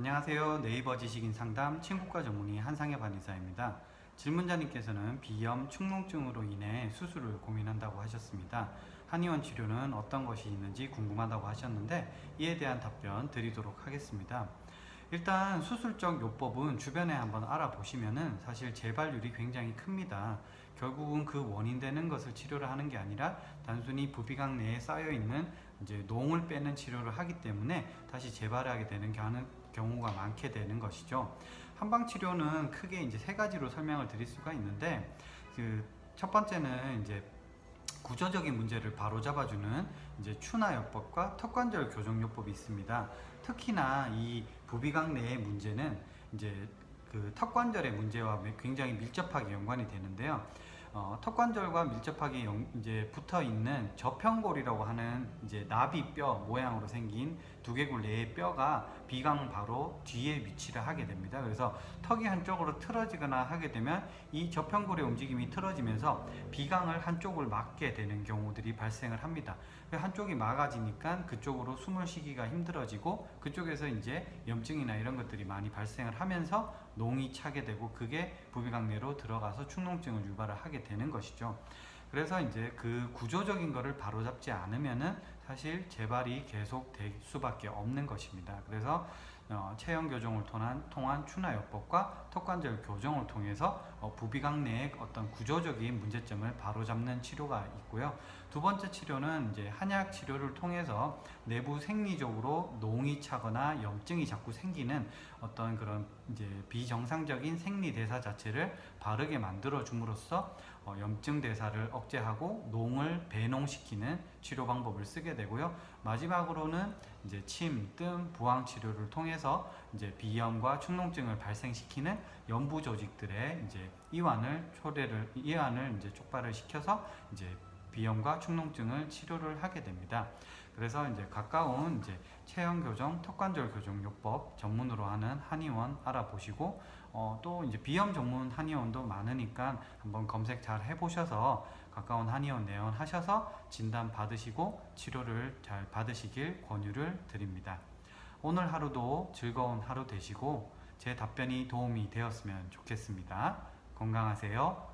안녕하세요. 네이버 지식인 상담 친구과 전문의 한상엽 한의사입니다. 질문자님께서는 비염, 축농증으로 인해 수술을 고민한다고 하셨습니다. 한의원 치료는 어떤 것이 있는지 궁금하다고 하셨는데 이에 대한 답변 드리도록 하겠습니다. 일단 수술적 요법은 주변에 한번 알아보시면은 사실 재발률이 굉장히 큽니다. 결국은 그 원인 되는 것을 치료를 하는 게 아니라 단순히 부비강 내에 쌓여 있는 이제 농을 빼는 치료를 하기 때문에 다시 재발하게 되는 겨- 경우가 많게 되는 것이죠. 한방 치료는 크게 이제 세 가지로 설명을 드릴 수가 있는데 그 첫 번째는 이제 구조적인 문제를 바로 잡아주는 이제 추나요법과 턱관절 교정요법이 있습니다. 특히나 이 부비강 내의 문제는 이제 그 턱관절의 문제와 굉장히 밀접하게 연관이 되는데요. 어, 턱관절과 밀접하게 연- 이제 붙어 있는 저평골이라고 하는 이제 나비뼈 모양으로 생긴 두개골 내의 뼈가 비강 바로 뒤에 위치를 하게 됩니다. 그래서 턱이 한쪽으로 틀어지거나 하게 되면 이 저평골의 움직임이 틀어지면서 비강을 한쪽을 막게 되는 경우들이 발생을 합니다. 그 한쪽이 막아지니까 그쪽으로 숨을 쉬기가 힘들어지고 그쪽에서 이제 염증이나 이런 것들이 많이 발생을 하면서 농이 차게 되고 그게 부비강 내로 들어가서 축농증을 유발을 하게 되는 것이죠. 그래서 이제 그 구조적인 거를 바로잡지 않으면은 사실 재발이 계속 될 수밖에 없는 것입니다. 그래서 어, 체형 교정을 통한 통한 추나요법과 턱관절 교정을 통해서 어, 부비강 내의 어떤 구조적인 문제점을 바로잡는 치료가 있고요. 두 번째 치료는 이제 한약 치료를 통해서 내부 생리적으로 농이 차거나 염증이 자꾸 생기는 어떤 그런 이제 비정상적인 생리 대사 자체를 바르게 만들어 줌으로써 어, 염증 대사를 억제하고 농을 배농시키는 치료 방법을 쓰게 되고요. 마지막으로는 이제 침, 뜸, 부항 치료를 통해서 이제 비염과 축농증을 발생시키는 연부 조직들의 이제 이완을 초래를 이완을 이제 촉발을 시켜서 이제 비염과 축농증을 치료를 하게 됩니다. 그래서 이제 가까운 이제 체형 교정, 턱관절 교정 요법 전문으로 하는 한의원 알아보시고 어, 또 이제 비염 전문 한의원도 많으니까 한번 검색 잘 해보셔서 가까운 한의원 내원하셔서 진단 받으시고 치료를 잘 받으시길 권유를 드립니다. 오늘 하루도 즐거운 하루 되시고 제 답변이 도움이 되었으면 좋겠습니다. 건강하세요.